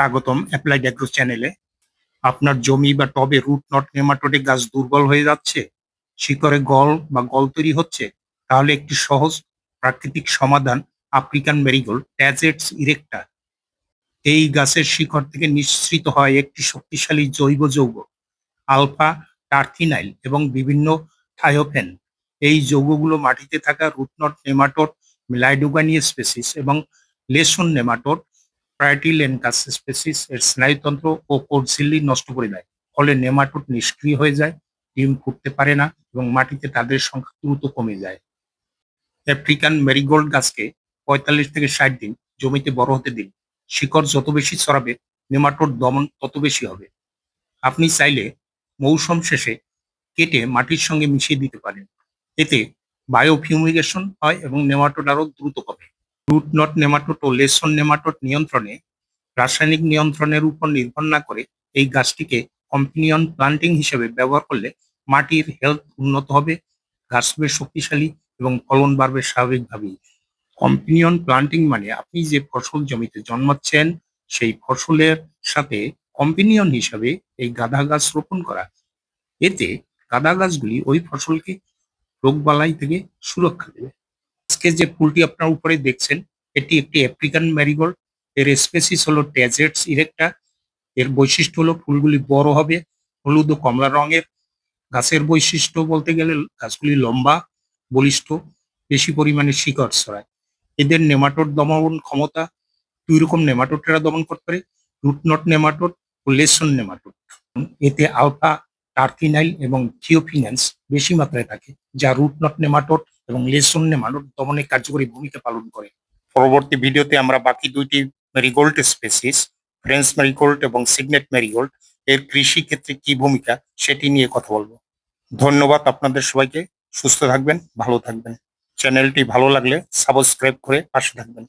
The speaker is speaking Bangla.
স্বাগতম অ্যাপ্লাইড অ্যাগ্রো চ্যানেলে আপনার জমি বা টবে রুট নট নেমাটোডে গাছ দুর্বল হয়ে যাচ্ছে, শিকড়ে গল বা গল তৈরি হচ্ছে, তাহলে একটি সহজ প্রাকৃতিক সমাধান আফ্রিকান মেরিগোল্ড ট্যাজেটস ইরেক্টা এই গাছের শিকড় থেকে নিঃসৃত হয় একটি শক্তিশালী জৈব যৌগ, আলফা টার্থিনাইল এবং বিভিন্ন থায়োফেন এই যৌগগুলো মাটিতে থাকা root knot nematode, Meloidogyne species এবং লেসন নেমাটোড প্রাইটিলেনকাস স্পেসিস এর স্নায়ুতন্ত্র ও কোডঝিল্লি নষ্ট করে দেয়। ফলে নেমাটোড নিষ্ক্রিয় হয়ে যায়, ডিম ফুটতে পারে না এবং মাটিতে তাদের সংখ্যা দ্রুত কমে যায়। আফ্রিকান মেরিগোল্ড গাছকে পঁয়তাল্লিশ থেকে ষাট দিন জমিতে বড় হতে দিন। শিকড় যত বেশি ছড়াবে, নেমাটোড দমন তত বেশি হবে। আপনি চাইলে মৌসুম শেষে কেটে মাটির সঙ্গে মিশিয়ে দিতে পারেন। এতে বায়োফিউমিগেশন হয় এবং নেমাটোড আরও দ্রুত কমে। রুট নট নেমাটোড ও লেসন নেমাটোড নিয়ন্ত্রণে রাসায়নিক নিয়ন্ত্রণের উপর নির্ভর না করে এই গাছটিকে কম্পিনিয়ন প্লান্টিং হিসেবে ব্যবহার করলে মাটির হেলথ উন্নত হবে, গাছ হবে শক্তিশালী এবং ফলন বাড়বে স্বাভাবিকভাবেই। কম্পিনিয়ন প্লান্টিং মানে আপনি যে ফসল জমিতে জন্মাচ্ছেন, সেই ফসলের সাথে কম্পিনিয়ন হিসাবে এই গাঁদা গাছ রোপণ করা। এতে গাঁদা গাছগুলি ওই ফসলকে রোগবালাই থেকে সুরক্ষা দেবে। আজকে যে ফুলটি আপনার উপরে দেখছেন, এটি একটি আফ্রিকান ম্যারিগোল্ড এর স্পেসিস হলো ট্যাজেটস ইরেক্টা এর বৈশিষ্ট্য হলো ফুলগুলি বড় হবে, হলুদ ও কমলা রঙের। গাছের বৈশিষ্ট্য বলতে গেলে গাছগুলি লম্বা, বলিষ্ঠ, বেশি পরিমাণে শিকড় ছড়ায়। এদের নেমাটোড দমন ক্ষমতা দুই রকম নেমাটোডেরা দমন করতে পারে, রুটনট নেমাটোড ও লেসন নেমাটোড। এতে আলফা টার্কিনাইল এবং থিওফিন্যান্স বেশি মাত্রায় থাকে, যা রুটনট নেমাটোড এবং লেসন নেমাটোড দমনে কার্যকরী ভূমিকা পালন করে। পরবর্তী ভিডিওতে আমরা বাকি দুইটি মেরিগোল্ড স্পেসিস, ফ্রেঞ্চ মেরিগোল্ড এবং সিগনেট মেরিগোল্ড, এর কৃষি ক্ষেত্রে কি ভূমিকা সেটি নিয়ে কথা বলব। ধন্যবাদ আপনাদের সবাইকে, সুস্থ থাকবেন, ভালো থাকবেন। চ্যানেলটি ভালো লাগলে সাবস্ক্রাইব করে পাশে থাকবেন।